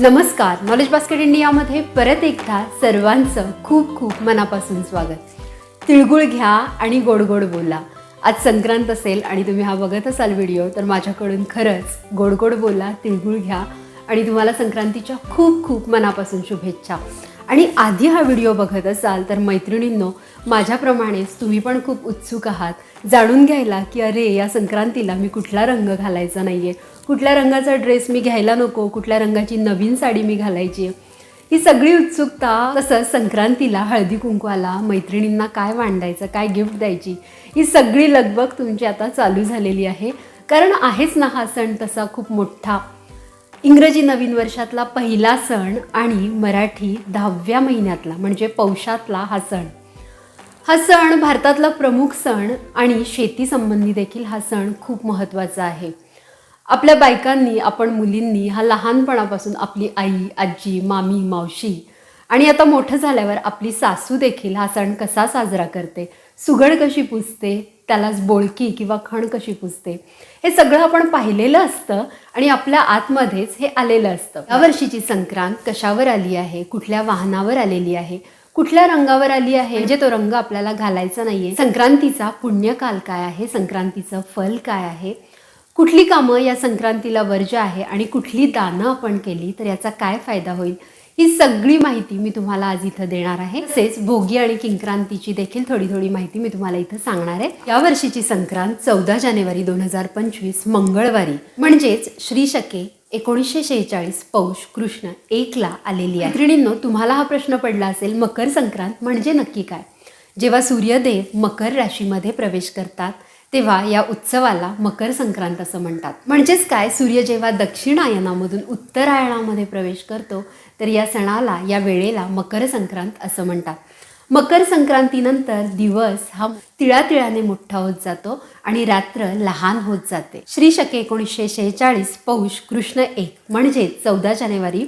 नमस्कार knowledge basket इंडियामध्ये परत एकदा सर्वांचं खूप खूप मनापासून स्वागत. तिळगुळ घ्या आणि गोड गोड बोला. आज संक्रांत असेल आणि तुम्ही हा बघत असाल व्हिडिओ तर माझ्याकडून खरंच गोड गोड बोला तिळगुळ घ्या आणि तुम्हाला संक्रांतीच्या खूप खूप मनापासून शुभेच्छा. आणि आधी हा व्हिडिओ बघत असाल तर मैत्रिणींनो माझ्याप्रमाणेच तुम्ही पण खूप उत्सुक आहात. जाणून घ्यायला की अरे या संक्रांतीला मी कुठला रंग घालायचा नाही आहे कुठल्या रंगाचा ड्रेस मी घ्यायला नको कुठल्या रंगाची नवीन साडी मी घालायची ही सगळी उत्सुकता तसंच संक्रांतीला हळदी कुंकवाला मैत्रिणींना काय मांडायचं काय गिफ्ट द्यायची ही सगळी लगबग तुमची आता चालू झालेली आहे. कारण आहेच ना हा सण तसा खूप मोठा. इंग्रजी नवीन वर्षातला पहिला सण आणि मराठी दहाव्या महिन्यातला म्हणजे पौषातला हा सण. हा सण भारतातला प्रमुख सण आणि शेतीसंबंधी देखील हा सण खूप महत्त्वाचा आहे. आपल्या बायकांनी आपण मुलींनी हा लहानपणापासून आपली आई आजी मामी मावशी आणि आता मोठं झाल्यावर आपली सासू देखील हा सण कसा साजरा करते सुगड कशी पुजते त्यालाच बोळकी किंवा खण कशी पुजते हे सगळं आपण पाहिलेलं असतं आणि आपल्या आतमध्येच हे आलेलं असतं. या वर्षीची संक्रांत कशावर आली आहे कुठल्या वाहनावर आलेली आहे कुठल्या रंगावर आली आहे म्हणजे तो रंग आपल्याला घालायचा नाहीये. संक्रांतीचा पुण्यकाल काय आहे संक्रांतीचं फल काय आहे कुठली कामं या संक्रांतीला वर्ज आहे आणि कुठली दानं आपण केली तर याचा काय फायदा होईल? ही सगळी माहिती मी तुम्हाला आज इथं देणार आहे. तसेच भोगी आणि किंक्रांतीची देखील थोडी थोडी माहिती मी तुम्हाला इथं सांगणार आहे. या वर्षीची संक्रांत चौदा जानेवारी दोन हजार पंचवीस मंगळवारी. म्हणजेच श्री शके एकोणीसशे शेहेचाळीस पौष कृष्ण एकला आलेली आहे. मैत्रिणींनो तुम्हाला हा प्रश्न पडला असेल मकर संक्रांत म्हणजे नक्की काय? जेव्हा सूर्यदेव मकर राशीमध्ये प्रवेश करतात तेव्हा या उत्सवाला मकर संक्रांत असं म्हणतात. म्हणजेच काय? सूर्य जेव्हा दक्षिणायनामधून उत्तरायणामध्ये प्रवेश करतो तर या सणाला या वेळेला मकर संक्रांत असं म्हणतात. मकर संक्रांतीनंतर दिवस हा तिळातिळाने मोठा होत जातो आणि रात्र लहान होत जाते. श्री शके एकोणीसशे शेहेचाळीस पौष कृष्ण एक म्हणजे चौदा जानेवारी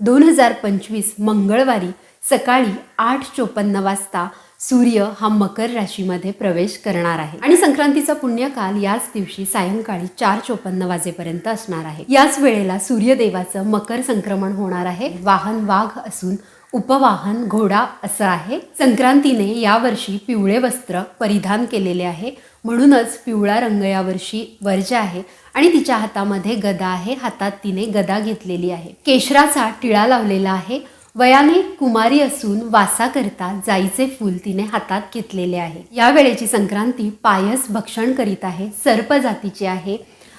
दोन हजार पंचवीस मंगळवारी सकाळी आठ चोपन्न वाजता सूर्य हा मकर राशीमध्ये प्रवेश करणार आहे. आणि संक्रांतीचा पुण्यकाल याच दिवशी सायंकाळी चार चोपन्न वाजेपर्यंत असणार आहे. याच वेळेला सूर्यदेवाचं मकर संक्रमण होणार आहे. वाहन वाघ असून उपवाहन घोडा असं आहे. संक्रांतीने यावर्षी पिवळे वस्त्र परिधान केलेले आहे. म्हणूनच पिवळा रंग यावर्षी वर्ज आहे आणि तिच्या हातामध्ये गदा आहे. हातात तिने गदा घेतलेली आहे. केशराचा टिळा लावलेला आहे. वयाने कुमारी असून वासा करता जाईचे फूल तिने हातात घेतलेले आहे. या वेळेची संक्रांती पायस भक्षण करीत आहे सर्प जातीची आहे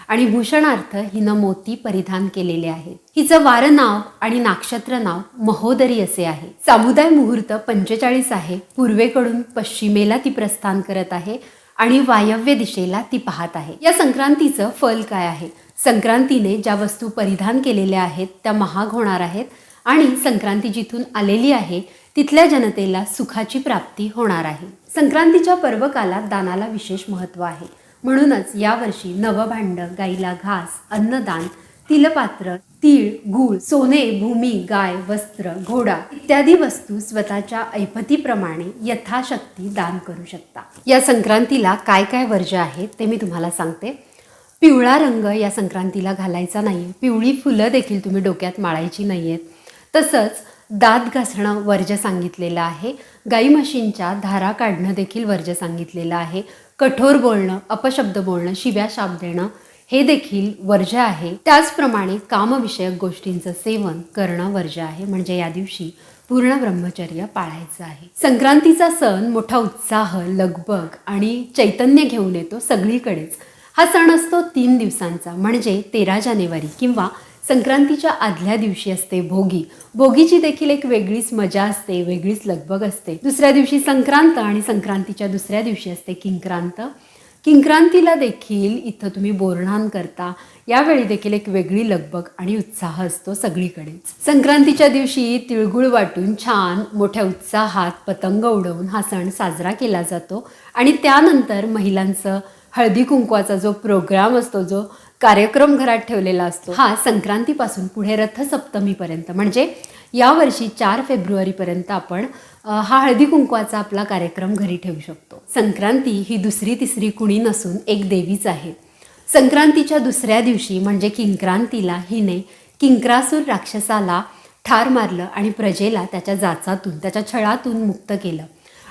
आणि भूषणार्थ हिनं मोती परिधान केलेले आहे. हिचं वार नाव आणि नाक्षत्र नाव महोदरी असे आहे. सामुदाय मुहूर्त पंचेचाळीस आहे पूर्वेकडून पश्चिमेला ती प्रस्थान करत आहे आणि वायव्य दिशेला ती पाहत आहे. या संक्रांतीचं फल काय आहे? संक्रांतीने ज्या वस्तू परिधान केलेल्या आहेत त्या महाग होणार आहेत. आणि संक्रांती जिथून आलेली आहे तिथल्या जनतेला सुखाची प्राप्ती होणार आहे. संक्रांतीच्या पर्वकालात दानाला विशेष महत्त्व आहे. म्हणूनच यावर्षी नवभांड गाईला घास अन्नदान तिलपात्र तीळ गूळ सोने भूमी गाय वस्त्र घोडा इत्यादी वस्तू स्वतःच्या ऐपतीप्रमाणे यथाशक्ती दान करू शकता. या संक्रांतीला काय काय वर्ज आहेत ते मी तुम्हाला सांगते. पिवळा रंग या संक्रांतीला घालायचा नाही पिवळी फुलं देखील तुम्ही डोक्यात माळायची नाही आहेत तसंच दात घासणं वर्ज्य सांगितलेलं आहे. गाई म्हशींच्या धारा काढणं देखील वर्ज सांगितलेलं आहे. कठोर बोलणं अपशब्द बोलणं शिव्या शाप देणं हे देखील वर्ज आहे. त्याचप्रमाणे कामविषयक गोष्टींचं सेवन करणं वर्ज आहे. म्हणजे या दिवशी पूर्ण ब्रह्मचर्य पाळायचं आहे. संक्रांतीचा सण मोठा उत्साह लगबग आणि चैतन्य घेऊन येतो सगळीकडेच. हा सण असतो तीन दिवसांचा. म्हणजे तेरा जानेवारी किंवा संक्रांतीच्या आदल्या दिवशी असते भोगी. भोगीची देखील एक वेगळीच मजा असते वेगळीच लगबग असते. दुसऱ्या दिवशी संक्रांत आणि संक्रांतीच्या दुसऱ्या दिवशी असते किंक्रांत. किंक्रांतीला देखील इथं तुम्ही बोरणान करता. यावेळी देखील एक वेगळी लगबग आणि उत्साह असतो सगळीकडेच. संक्रांतीच्या दिवशी तिळगुळ वाटून छान मोठ्या उत्साहात पतंग उडवून हा सण साजरा केला जातो. आणि त्यानंतर महिलांचं हळदी कुंकवाचा जो प्रोग्राम असतो जो कार्यक्रम घरात ठेवलेला असतो. हा संक्रांतीपासून पुढे रथसप्तमीपर्यंत. म्हणजे यावर्षी चार फेब्रुवारीपर्यंत आपण हा हळदी कुंकवाचा आपला कार्यक्रम घरी ठेवू शकतो. संक्रांती ही दुसरी तिसरी कुणी नसून एक देवीच आहे. संक्रांतीच्या दुसऱ्या दिवशी म्हणजे किंक्रांतीला हिने किंक्रासूर राक्षसाला ठार मारलं आणि प्रजेला त्याच्या जाचातून त्याच्या छळातून मुक्त केलं.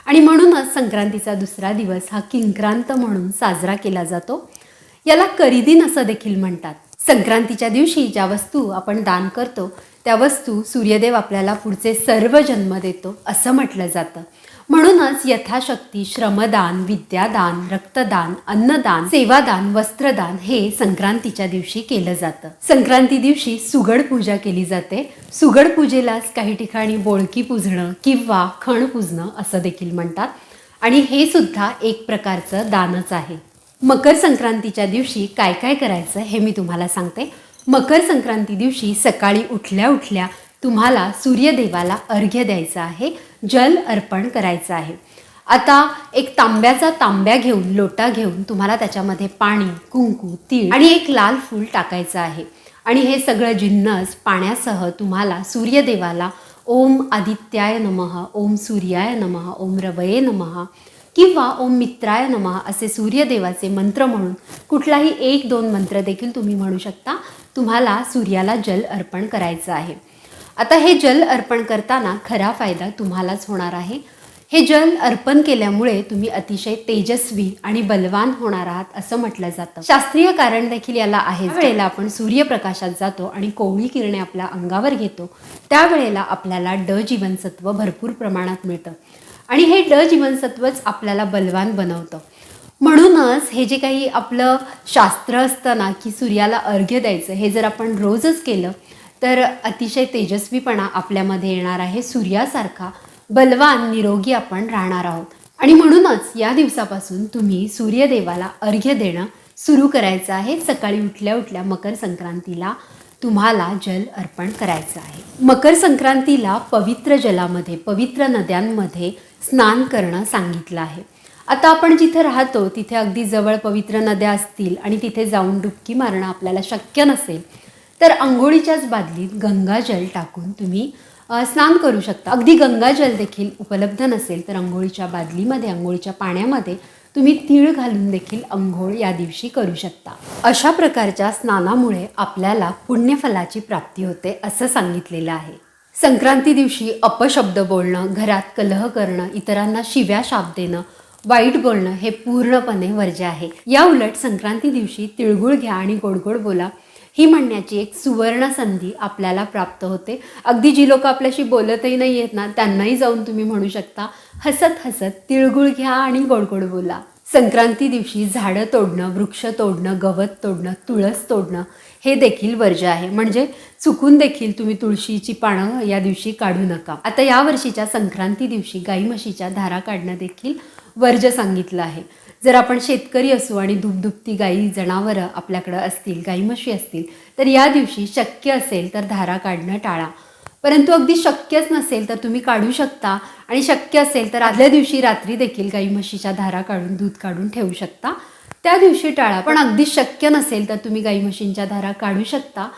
आणि म्हणूनच संक्रांतीचा दुसरा दिवस हा किंक्रांत म्हणून साजरा केला जातो. याला करिदिन असं देखील म्हणतात. संक्रांतीच्या दिवशी ज्या वस्तू आपण दान करतो त्या वस्तू सूर्यदेव आपल्याला पुढचे सर्व जन्म देतो असं म्हटलं जातं. म्हणूनच यथाशक्ती श्रमदान विद्यादान रक्तदान अन्नदान सेवादान वस्त्रदान हे संक्रांतीच्या दिवशी केलं जातं. संक्रांती दिवशी सुगड पूजा केली जाते. सुगड पूजेलाच काही ठिकाणी बोळकी पूजणं किंवा खण पूजणं असं देखील म्हणतात. आणि हे सुद्धा एक प्रकारचं दानच आहे. मकर संक्रांतीच्या दिवशी काय काय करायचं हे मी तुम्हाला सांगते. मकर संक्रांती दिवशी सकाळी उठल्या उठल्या तुम्हाला सूर्यदेवाला अर्घ्य द्यायचं आहे जल अर्पण करायचं आहे. आता एक तांब्याचा तांब्या घेऊन लोटा घेऊन तुम्हाला त्याच्यामध्ये पाणी कुंकू तीळ आणि एक लाल फूल टाकायचं आहे. आणि हे सगळं जिन्नस पाण्यासह तुम्हाला सूर्यदेवाला ओम आदित्याय नमः ओम सूर्याय नमः ओम रवये नमः किंवा ओम मित्राय नमः असे सूर्यदेवाचे मंत्र म्हणून कुठलाही एक दोन मंत्र देखील तुम्ही म्हणू शकता. तुम्हाला सूर्याला जल अर्पण करायचं आहे. आता हे जल अर्पण करताना खरा फायदा तुम्हालाच होणार आहे. हे जल अर्पण केल्यामुळे तुम्ही अतिशय तेजस्वी आणि बलवान होणार आहात असं म्हटलं जातं. शास्त्रीय कारण देखील याला आहे. वेळेला आपण सूर्यप्रकाशात जातो आणि कोवळी किरणे आपल्या अंगावर घेतो त्यावेळेला आपल्याला ड जीवनसत्व भरपूर प्रमाणात मिळतं. आणि हे ड जीवनसत्वच आपल्याला बलवान बनवतं. म्हणूनच हे जे काही आपलं शास्त्र असतं ना की सूर्याला अर्घ्य द्यायचं हे जर आपण रोजच केलं तर अतिशय तेजस्वीपणा आपल्यामध्ये येणार आहे. सूर्यासारखा बलवान निरोगी आपण राहणार आहोत. आणि म्हणूनच या दिवसापासून तुम्ही सूर्यदेवाला अर्घ्य देणं सुरू करायचं आहे. सकाळी उठल्या उठल्या मकर संक्रांतीला तुम्हाला जल अर्पण करायचं आहे. मकर संक्रांतीला पवित्र जलामध्ये पवित्र नद्यांमध्ये स्नान करणं सांगितलं आहे. आता आपण जिथे राहतो तिथे अगदी जवळ पवित्र नद्या असतील आणि तिथे जाऊन डुबकी मारणं आपल्याला शक्य नसेल तर आंघोळीच्याच बादलीत गंगाजल टाकून तुम्ही स्नान करू शकता. अगदी गंगाजल देखील उपलब्ध नसेल तर आंघोळीच्या बादलीमध्ये आंघोळीच्या पाण्यामध्ये तुम्ही तीळ घालून देखील अंघोळ या दिवशी करू शकता. अशा प्रकारच्या स्नानामुळे आपल्याला पुण्यफलाची प्राप्ती होते असं सांगितलेलं आहे. संक्रांती दिवशी अपशब्द बोलणं घरात कलह करणं इतरांना शिव्या शाप देणं वाईट बोलणं हे पूर्णपणे वर्ज्य आहे. या उलट संक्रांती दिवशी तिळगुळ घ्या आणि गोडगोड बोला ही म्हणण्याची एक सुवर्ण संधी आपल्याला प्राप्त होते. अगदी जी लोक आपल्याशी बोलतही नाही आहेत ना त्यांनाही जाऊन तुम्ही म्हणू शकता हसत हसत तिळगुळ घ्या आणि गोडगोड बोला. संक्रांती दिवशी झाडं तोडणं वृक्ष तोडणं गवत तोडणं तुळस तोडणं हे देखील वर्ज्य आहे. म्हणजे चुकून देखील तुम्ही तुळशीची पानं या दिवशी काढू नका. आता या वर्षीच्या संक्रांती दिवशी गाई म्हशीच्या धारा काढणं देखील वर्ज्य सांगितलं आहे. जर आपण शेतकरी असू आणि धुपधुपती गाई जनावरं आपल्याकडं असतील गाई म्हशी असतील तर या दिवशी शक्य असेल तर धारा काढणं टाळा. परंतु अगदी शक्यच नसेल तर तुम्ही काढू शकता आणि शक्य असेल तर आदल्या दिवशी रात्री देखील गाई म्हशीच्या धारा काढून दूध काढून ठेवू शकता. त्या दिवशी टाळा. पण अगदी शक्य नसेल तर तुम्ही गाई म्हशींच्या धारा काढू शकता.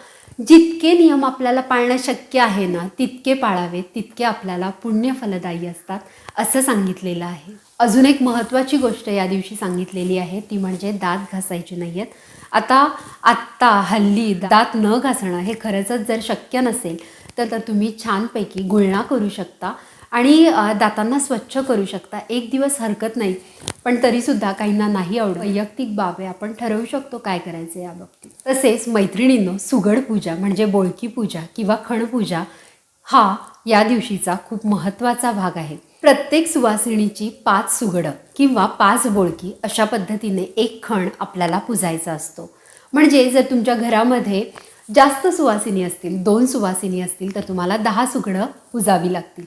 जितके नियम आपल्याला पाळणं शक्य आहे ना तितके पाळावेत तितके आपल्याला पुण्य फलदायी असतात असं सांगितलेलं आहे. अजून एक महत्त्वाची गोष्ट या दिवशी सांगितलेली आहे ती म्हणजे दात घासायचे नाही आहेत आता आत्ता हल्ली दात न घासणं हे खरंच जर शक्य नसेल तर तर तुम्ही छानपैकी गुळणा करू शकता. आणि दातांना स्वच्छ करू शकता. एक दिवस हरकत नाही पण तरीसुद्धा काहींना नाही आवडत. वैयक्तिक बाब आहे आपण ठरवू शकतो काय करायचं या बाबतीत. तसेच मैत्रिणींनो सुगड पूजा म्हणजे बोळकी पूजा किंवा खणपूजा हा या दिवशीचा खूप महत्त्वाचा भाग आहे. प्रत्येक सुवासिनीची पाच सुगडं किंवा पाच बोळकी अशा पद्धतीने एक खण आपल्याला पुजायचा असतो. म्हणजे जर तुमच्या घरामध्ये जास्त सुवासिनी असतील दोन सुवासिनी असतील तर तुम्हाला दहा सुगडं पुजावी लागतील.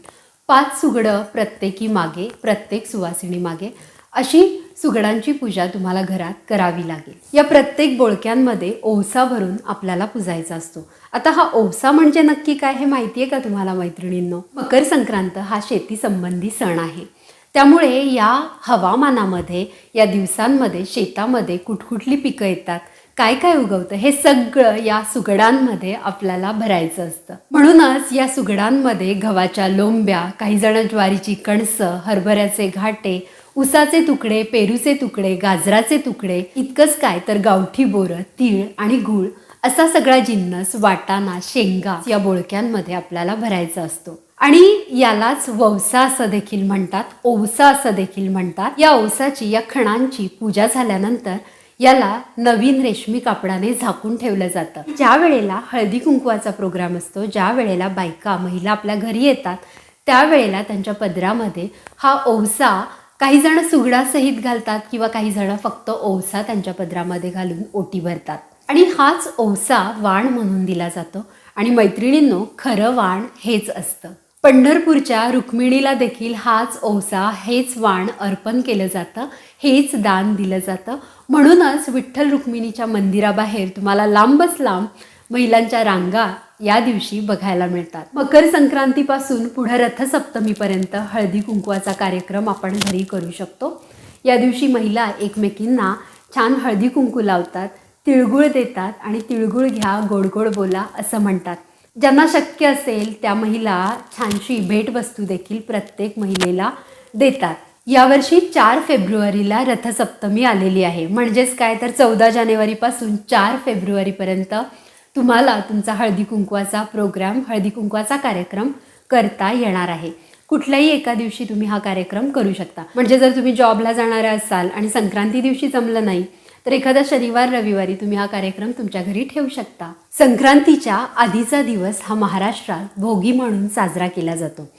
पाच सुगडं प्रत्येकी मागे प्रत्येक सुवासिनी मागे अशी सुगडांची पूजा तुम्हाला घरात करावी लागेल. या प्रत्येक बोळक्यांमध्ये ओवसा भरून आपल्याला पुजायचा असतो. आता हा ओवसा म्हणजे नक्की काय हे माहिती आहे का तुम्हाला मैत्रिणींनो? मकर संक्रांत हा शेती संबंधी सण आहे. त्यामुळे या हवामानामध्ये या दिवसांमध्ये शेतामध्ये कुठकुठली पिकं येतात? काय काय उगवतं? हे सगळं या सुगडांमध्ये आपल्याला भरायचं असतं. म्हणूनच या सुगडांमध्ये गव्हाच्या लोंब्या काही जण ज्वारीची कणसं हरभऱ्याचे घाटे उसाचे तुकडे पेरूचे तुकडे गाजराचे तुकडे इतकंच काय तर गावठी बोरं तीळ आणि गूळ असा सगळा जिन्नस वाटाणा शेंगा या बोळक्यांमध्ये आपल्याला भरायचा असतो. आणि यालाच ववसा असं देखील म्हणतात ओवसा असं देखील म्हणतात. या ओसाची या खणांची पूजा झाल्यानंतर याला नवीन रेशमी कापडाने झाकून ठेवलं जातं. ज्या वेळेला हळदी कुंकवाचा प्रोग्राम असतो ज्या वेळेला बायका महिला आपल्या घरी येतात त्यावेळेला त्यांच्या पदरामध्ये हा ओवसा काही जण सुगडासहित घालतात किंवा काही जण फक्त ओवसा त्यांच्या पदरामध्ये घालून ओटी भरतात. आणि हाच ओवसा वाण म्हणून दिला जातो. आणि मैत्रिणींनो खरं वाण हेच असतं. पंढरपूरच्या रुक्मिणीला देखील हाच ओसा हेच वाण अर्पण केलं जातं हेच दान दिलं जातं. म्हणूनच विठ्ठल रुक्मिणीच्या मंदिराबाहेर तुम्हाला लांबच लांब महिलांच्या रांगा या दिवशी बघायला मिळतात. मकर संक्रांतीपासून पुढे रथसप्तमीपर्यंत हळदी कुंकवाचा कार्यक्रम आपण घरी करू शकतो. या दिवशी महिला एकमेकींना छान हळदी कुंकू लावतात तिळगुळ देतात आणि तिळगुळ घ्या गोड गोड बोला असं म्हणतात. ज्यांना शक्य असेल त्या महिला छानशी भेटवस्तू देखील प्रत्येक महिलेला देतात. यावर्षी चार फेब्रुवारीला रथसप्तमी आलेली आहे. म्हणजेच काय? तर चौदा जानेवारीपासून चार फेब्रुवारीपर्यंत तुम्हाला तुमचा हळदी कुंकवाचा प्रोग्राम हळदी कुंकवाचा कार्यक्रम करता येणार आहे. कुठल्याही एका दिवशी तुम्ही हा कार्यक्रम करू शकता. म्हणजे जर तुम्ही जॉबला जाणाऱ्या असाल आणि संक्रांती दिवशी जमलं नाही तर एखादा शनिवार रविवारी तुम्ही हा कार्यक्रम तुमच्या घरी ठेवू शकता. संक्रांतीच्या आधीचा दिवस हा महाराष्ट्रात भोगी म्हणून साजरा केला जातो.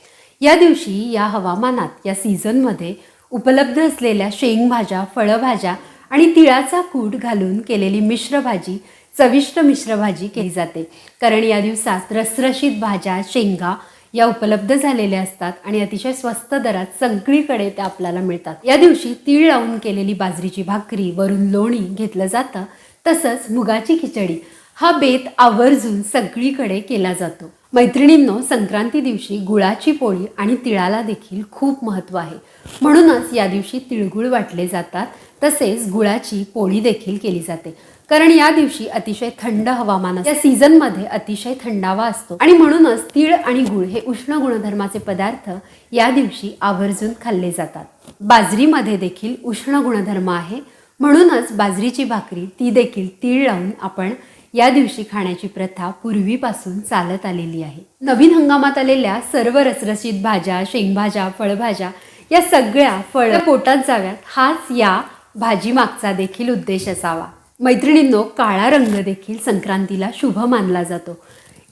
या दिवशी या हवामानात या सीझनमध्ये उपलब्ध असलेल्या शेंगभाज्या फळभाज्या आणि तिळाचा कूट घालून केलेली मिश्र भाजी चविष्ट मिश्र भाजी केली जाते. कारण या दिवसात रसरशीत भाज्या शेंगा या उपलब्ध झालेल्या असतात आणि अतिशय स्वस्त दरात सगळीकडे त्या आपल्याला मिळतात. या दिवशी तीळ लावून केलेली बाजरीची भाकरी वरून लोणी घेतलं जातं तसंच मुगाची खिचडी. हा बेत आवर्जून सगळीकडे केला जातो. मैत्रिणींनो संक्रांती दिवशी गुळाची पोळी आणि तिळाला देखील खूप महत्त्व आहे. म्हणूनच या दिवशी तिळगुळ वाटले जातात. तसेच गुळाची पोळी देखील केली जाते. कारण या दिवशी अतिशय थंड हवामान या सीझनमध्ये अतिशय थंडावा असतो. आणि म्हणूनच तीळ आणि गुळ हे उष्ण गुणधर्माचे पदार्थ या दिवशी आवर्जून खाल्ले जातात. बाजरीमध्ये देखील उष्ण गुणधर्म आहे. म्हणूनच बाजरीची भाकरी ती देखील तीळ लावून आपण या दिवशी खाण्याची प्रथा पूर्वीपासून चालत आलेली आहे. नवीन हंगामात आलेल्या सर्व रसरशीत भाज्या शेंगभाज्या फळभाज्या या सगळ्या फळ पोटात जाव्यात. हाच या भाजी मागचा देखील उद्देश असावा. मैत्रिणींनो काळा रंग देखील संक्रांतीला शुभ मानला जातो.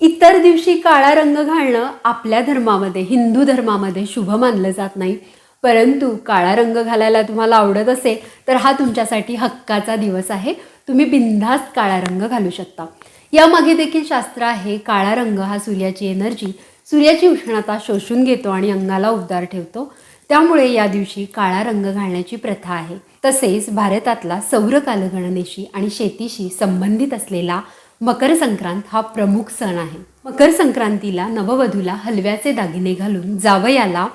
इतर दिवशी काळा रंग घालणं आपल्या धर्मामध्ये हिंदू धर्मामध्ये शुभ मानलं जात नाही. परंतु काळा रंग घालायला तुम्हाला आवडत असेल तर हा तुमच्यासाठी हक्काचा दिवस आहे. तुम्ही बिनधास्त काळा रंग घालू शकता. यामागे देखील शास्त्र आहे काळा रंग हा सूर्याची एनर्जी सूर्याची उष्णता शोषून घेतो आणि अंगाला उबदार ठेवतो. त्यामुळे या दिवशी काळा रंग घालण्याची प्रथा आहे. तसेच भारतातला सौर कालगणनेशी आणि शेतीशी संबंधित असलेला मकर संक्रांत हा प्रमुख सण आहे. मकर संक्रांतीला नववधूला हलव्याचे दागिने घालून जावयाला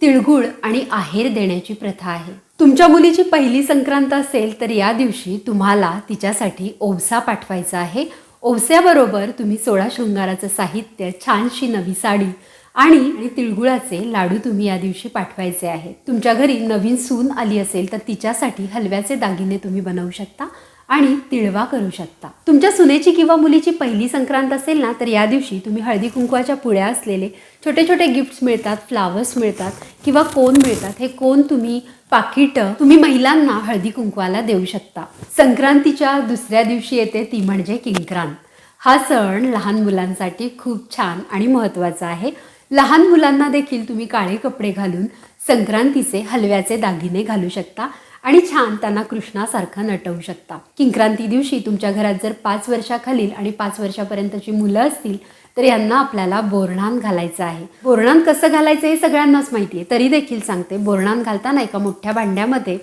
तिळगुळ आणि आहेर देण्याची प्रथा आहे. तुमच्या मुलीची पहिली संक्रांत असेल तर या दिवशी तुम्हाला तिच्यासाठी ओवसा पाठवायचा आहे. ओवस्याबरोबर तुम्ही सोळा शृंगाराचं साहित्य छानशी नवी साडी आणि आणि तिळगुळाचे लाडू तुम्ही या दिवशी पाठवायचे आहेत. तुमच्या घरी नवीन सून आली असेल तर तिच्यासाठी हलव्याचे दागिने तुम्ही बनवू शकता आणि तिळवा करू शकता. तुमच्या सुनेची किंवा मुलीची पहिली संक्रांत असेल ना तर या दिवशी तुम्ही हळदी कुंकवाच्या पुळ्या असलेले छोटे छोटे गिफ्ट्स मिळतात फ्लावर्स मिळतात किंवा कोण मिळतात हे कोण तुम्ही पाकिट तुम्ही महिलांना हळदी कुंकवाला देऊ शकता. संक्रांतीच्या दुसऱ्या दिवशी येते ती म्हणजे किंक्रांत. हा सण लहान मुलांसाठी खूप छान आणि महत्त्वाचा आहे. लहान मुलांना देखील तुम्ही काळे कपडे घालून संक्रांतीचे हलव्याचे दागिने घालू शकता आणि छान त्यांना कृष्णासारखं नटवू शकता. किंक्रांती दिवशी तुमच्या घरात जर पाच वर्षाखालील आणि पाच वर्षापर्यंतची मुलं असतील तर यांना आपल्याला बोरणान घालायचं आहे. बोरणान कसं घालायचं हे सगळ्यांनाच माहिती आहे. तरी देखील सांगते बोरणान घालताना एका मोठ्या भांड्यामध्ये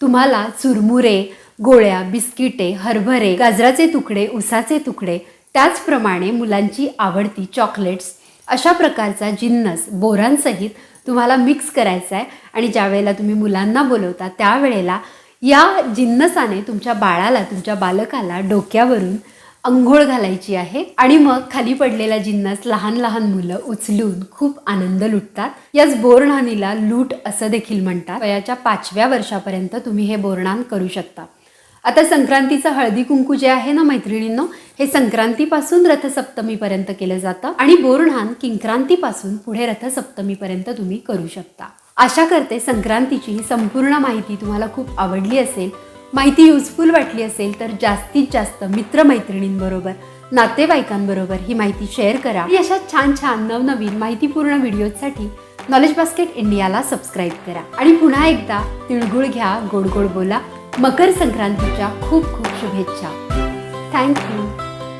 तुम्हाला चुरमुरे गोळ्या बिस्किटे हरभरे गाजराचे तुकडे उसाचे तुकडे त्याचप्रमाणे मुलांची आवडती चॉकलेट्स अशा प्रकारचा जिन्नस बोरांसहित तुम्हाला मिक्स करायचा आहे आणि ज्यावेळेला तुम्ही मुलांना बोलवता त्यावेळेला या जिन्नसाने तुमच्या बाळाला तुमच्या बालकाला डोक्यावरून अंघोळ घालायची आहे. आणि मग खाली पडलेला जिन्नस लहान लहान मुलं उचलून खूप आनंद लुटतात. याच बोरणानीला लूट असं देखील म्हणतात. वयाच्या पाचव्या वर्षापर्यंत तुम्ही हे बोरणान करू शकता. आता संक्रांतीचं हळदी कुंकू जे आहे ना मैत्रिणींनो हे संक्रांतीपासून रथसप्तमीपर्यंत केलं जातं आणि बोरणान किंक्रांतीपासून पुढे रथसप्तमीपर्यंत तुम्ही करू शकता. आशा करते संक्रांतीची ही संपूर्ण माहिती तुम्हाला खूप आवडली असेल माहिती युजफुल वाटली असेल तर जास्तीत जास्त मित्रमैत्रिणींबरोबर नातेवाईकांबरोबर ही माहिती शेअर करा. आणि अशा छान छान नवनवीन माहितीपूर्ण व्हिडिओसाठी नॉलेज बास्केट इंडियाला सबस्क्राईब करा. आणि पुन्हा एकदा तिळगुळ घ्या गोड गोड बोला. मकर संक्रांतीच्या खूप खूप शुभेच्छा. थँक्यू